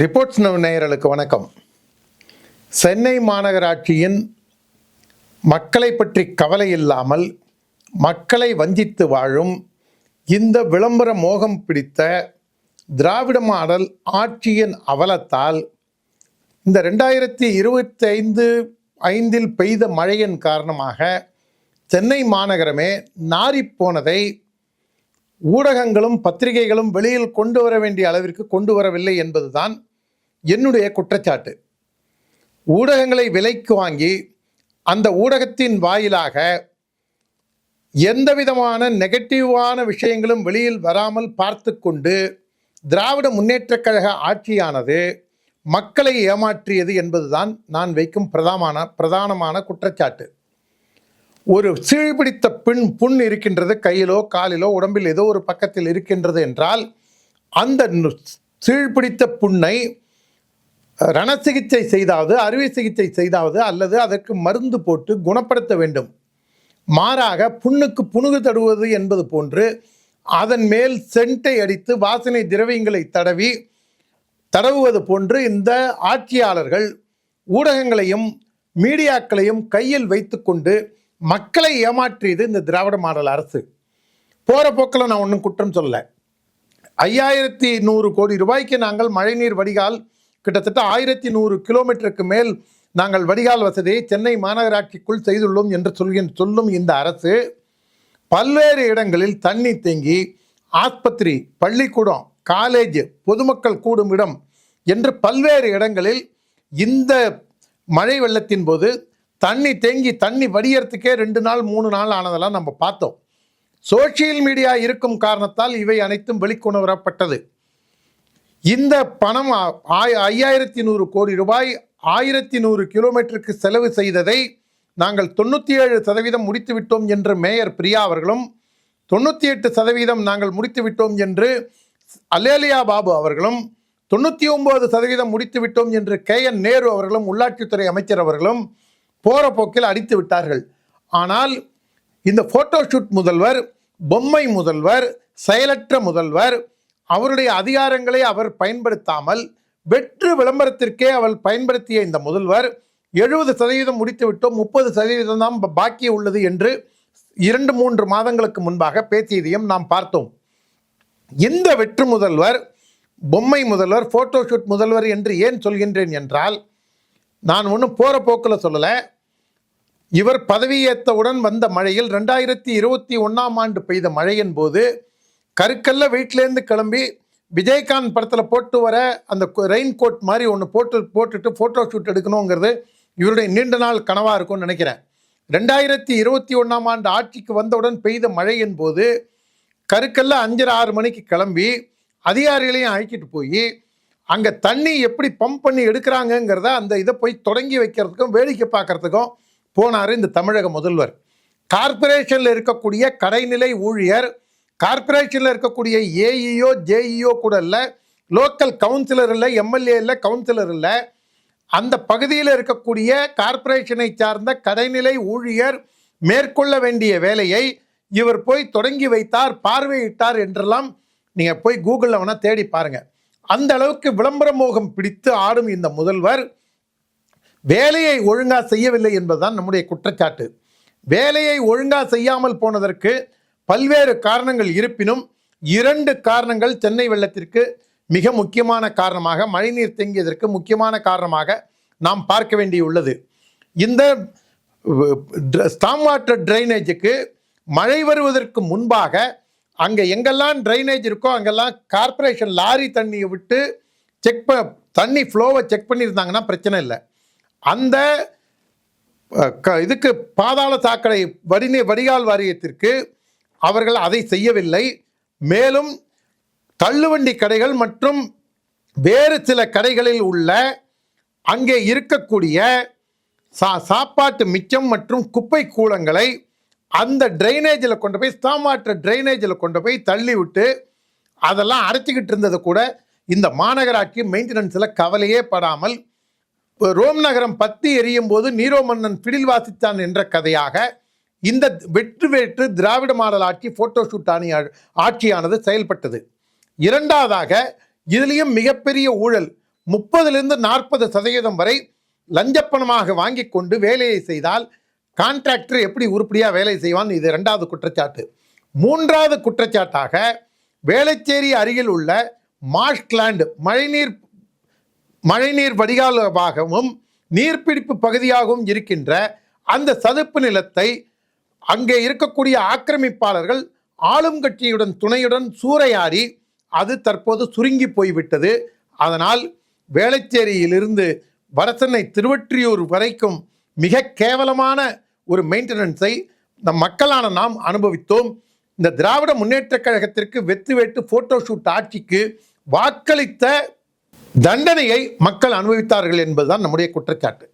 Reports நேயர்களுக்கு வணக்கம். சென்னை மாநகராட்சியின் மக்களை பற்றி கவலை இல்லாமல் மக்களை வஞ்சித்து வாழும் இந்த விளம்பர மோகம் பிடித்த திராவிட மாடல் ஆட்சியின் அவலத்தால் இந்த ரெண்டாயிரத்தி இருபத்தி ஐந்து ஐந்தில் பெய்த மழையின் காரணமாக சென்னை மாநகரமே நாறிப்போனதை ஊடகங்களும் பத்திரிகைகளும் வெளியில் கொண்டு வர வேண்டிய அளவிற்கு கொண்டு வரவில்லை என்பதுதான் என்னுடைய குற்றச்சாட்டு. ஊடகங்களை விலைக்கு வாங்கி அந்த ஊடகத்தின் வாயிலாக எந்த விதமான நெகட்டிவான விஷயங்களும் வெளியில் வராமல் பார்த்து கொண்டு திராவிட முன்னேற்றக் கழக ஆட்சியானது மக்களை ஏமாற்றியது என்பதுதான் நான் வைக்கும் பிரதான பிரதானமான குற்றச்சாட்டு. ஒரு சீழ்பிடித்த பின் புண் இருக்கின்றது கையிலோ காலிலோ உடம்பில் ஏதோ ஒரு பக்கத்தில் இருக்கின்றது என்றால் அந்த நு- சீழ்பிடித்த புண்ணை ரண சிகிச்சை செய்தாவது அறுவை சிகிச்சை செய்தாவது அல்லது அதற்கு மருந்து போட்டு குணப்படுத்த வேண்டும். மாறாக புண்ணுக்கு புணுகு தடுவது என்பது போன்று அதன் மேல் சென்ட்டை அடித்து வாசனை திரவியங்களை தடவி தடவுவது போன்று இந்த ஆட்சியாளர்கள் ஊடகங்களையும் மீடியாக்களையும் கையில் வைத்துக்கொண்டு மக்களை ஏமாற்றியது இந்த திராவிட மாடல் அரசு. போகிற போக்கில் நான் ஒன்றும் குற்றம் சொல்லலை. ஐயாயிரத்தி நூறு கோடி ரூபாய்க்கு நாங்கள் மழைநீர் வடிகால் கிட்டத்தட்ட ஆயிரத்தி நூறு கிலோமீட்டருக்கு மேல் நாங்கள் வடிகால் வசதியை சென்னை மாநகராட்சிக்குள் செய்துள்ளோம் என்று சொல்கின்ற சொல்லும் இந்த அரசு பல்வேறு இடங்களில் தண்ணி தேங்கி ஆஸ்பத்திரி பள்ளிக்கூடம் காலேஜ் பொதுமக்கள் கூடும் இடம் என்று பல்வேறு இடங்களில் இந்த மழை வெள்ளத்தின் போது தண்ணி தேங்கி தண்ணி வடியறதுக்கே ரெண்டு நாள் மூணு நாள் ஆனதெல்லாம் நம்ம பார்த்தோம். சோஷியல் மீடியா இருக்கும் காரணத்தால் இவை அனைத்தும் வெளிக்கொணரப்பட்டது. இந்த பணம் ஆ- ஐயாயிரத்தி நூறு கோடி ரூபாய் ஆயிரத்தி நூறு கிலோமீட்டருக்கு செலவு செய்ததை நாங்கள் தொண்ணூற்றி ஏழு சதவீதம் முடித்து விட்டோம் என்று மேயர் பிரியா அவர்களும் தொண்ணூற்றி எட்டு சதவீதம் நாங்கள் முடித்து விட்டோம் என்று அலேலியா பாபு அவர்களும் தொண்ணூற்றி ஒம்பது சதவீதம் முடித்து விட்டோம் என்று கே என் நேரு அவர்களும் உள்ளாட்சித்துறை அமைச்சர் அவர்களும் போகிற போக்கில் அடித்து விட்டார்கள். ஆனால் இந்த ஃபோட்டோஷூட் முதல்வர் பொம்மை முதல்வர் செயலற்ற முதல்வர் அவருடைய அதிகாரங்களை அவர் பயன்படுத்தாமல் வெற்று விளம்பரத்திற்கே அவள் பயன்படுத்திய இந்த முதல்வர் எழுபது சதவீதம் முடித்து விட்டோம் முப்பது சதவீதம் தான் பாக்கி உள்ளது என்று இரண்டு மூன்று மாதங்களுக்கு முன்பாக பேசியதையும் நாம் பார்த்தோம். இந்த வெற்று முதல்வர் பொம்மை முதல்வர் ஃபோட்டோஷூட் முதல்வர் என்று ஏன் சொல்கின்றேன் என்றால் நான் ஒன்றும் போகிற போக்கில் சொல்லலை. இவர் பதவியேற்றவுடன் வந்த மழையில் ரெண்டாயிரத்தி இருபத்தி ஒன்றாம் ஆண்டு பெய்த மழையின் போது கருக்கல்ல வீட்டிலேருந்து கிளம்பி விஜயகாந்த் படத்தில் போட்டு வர அந்த ரெயின் கோட் மாதிரி ஒன்று போட்டு போட்டுட்டு ஃபோட்டோ ஷூட் எடுக்கணுங்கிறது இவருடைய நீண்ட நாள் கனவாக இருக்கும்னு நினைக்கிறேன். ரெண்டாயிரத்தி இருபத்தி ஒன்றாம் ஆண்டு ஆட்சிக்கு வந்தவுடன் பெய்த மழையின் போது கருக்கல்ல அஞ்சரை ஆறு மணிக்கு கிளம்பி அதிகாரிகளையும் அழைச்சிட்டு போய் அங்கே தண்ணி எப்படி பம்ப் பண்ணி எடுக்கிறாங்கங்கிறத அந்த இதை போய் தொடங்கி வைக்கிறதுக்கும் வேடிக்கை பார்க்கறதுக்கும் போனார் இந்த தமிழக முதல்வர். கார்ப்பரேஷனில் இருக்கக்கூடிய கடைநிலை ஊழியர் கார்ப்பரேஷனில் இருக்கக்கூடிய ஏஇஓ ஜேஇஓ கூட இல்லை லோக்கல் கவுன்சிலர் இல்லை எம்எல்ஏ இல்லை கவுன்சிலர் இல்லை அந்த பகுதியில் இருக்கக்கூடிய கார்ப்பரேஷனை சார்ந்த கடைநிலை ஊழியர் மேற்கொள்ள வேண்டிய வேலையை இவர் போய் தொடங்கி வைத்தார் பார்வையிட்டார் என்றெல்லாம் நீங்கள் போய் கூகுளில் வேணால் தேடி பாருங்கள் அந்த அளவுக்கு விளம்பர மோகம் பிடித்து ஆடும் இந்த முதல்வர். வேலையை ஒழுங்காக செய்யவில்லை என்பதுதான் நம்முடைய குற்றச்சாட்டு. வேலையை ஒழுங்காக செய்யாமல் போனதற்கு பல்வேறு காரணங்கள் இருப்பினும் இரண்டு காரணங்கள் சென்னை வெள்ளத்திற்கு மிக முக்கியமான காரணமாக மழைநீர் தேங்கியதற்கு முக்கியமான காரணமாக நாம் பார்க்க வேண்டியுள்ளது. இந்த ஸ்டாம் வாட்டர் ட்ரைனேஜுக்கு மழை வருவதற்கு முன்பாக அங்கே எங்கெல்லாம் ட்ரைனேஜ் இருக்கோ அங்கெல்லாம் கார்ப்பரேஷன் லாரி தண்ணியை விட்டு செக் ப தண்ணி ஃப்ளோவை செக் பண்ணியிருந்தாங்கன்னா பிரச்சனை இல்லை. அந்த க- இதுக்கு பாதாள சாக்கடை வடிநீர் வடிகால் வாரியத்திற்கு அவர்கள் அதை செய்யவில்லை. மேலும் தள்ளுவண்டி கடைகள் மற்றும் வேறு சில கடைகளில் உள்ள அங்கே இருக்கக்கூடிய சா சாப்பாட்டு மிச்சம் மற்றும் குப்பை கூலங்களை அந்த ட்ரைனேஜில் கொண்டு போய் ஸ்டாமாற்ற ட்ரைனேஜில் கொண்டு போய் தள்ளி விட்டு அதெல்லாம் அரைச்சிக்கிட்டு இருந்தது கூட இந்த மாநகராட்சி மெயின்டெனன்ஸில் கவலையே படாமல் ரோம் நகரம் பத்தி எரியும் போது நீரோ மன்னன் பிடில் வாசித்தான் என்ற கதையாக இந்த வெற்று வேற்று திராவிட மாடல் ஆட்சி ஃபோட்டோஷூட் ஆணி ஆட்சியானது செயல்பட்டது. இரண்டாவதாக இதுலேயும் மிகப்பெரிய ஊழல் முப்பதிலிருந்து நாற்பது சதவீதம் வரை லஞ்சப்பணமாக வாங்கி கொண்டு வேலையை செய்தால் கான்ட்ராக்டர் எப்படி உருப்படியாக வேலை செய்வான்? இது ரெண்டாவது குற்றச்சாட்டு. மூன்றாவது குற்றச்சாட்டாக வேளச்சேரி அருகில் உள்ள மாஷ்க்லாண்டு மழைநீர் மழைநீர் வடிகாலமாகவும் நீர்பிடிப்பு பகுதியாகவும் இருக்கின்ற அந்த சதுப்பு நிலத்தை அங்கே இருக்கக்கூடிய ஆக்கிரமிப்பாளர்கள் ஆளும் கட்சியுடன் துணையுடன் சூறையாடி அது தற்போது சுருங்கி போய்விட்டது. அதனால் வேளச்சேரியிலிருந்து வரசென்னை திருவற்றியூர் வரைக்கும் மிக கேவலமான ஒரு மெயின்டெனன்ஸை நம் மக்களான நாம் அனுபவித்தோம். இந்த திராவிட முன்னேற்றக் கழகத்திற்கு வெத்து வெட்டு போட்டோ ஷூட் ஆட்சிக்கு வாக்களித்த தண்டனையை மக்கள் அனுபவித்தார்கள் என்பதுதான் நம்முடைய குற்றச்சாட்டு.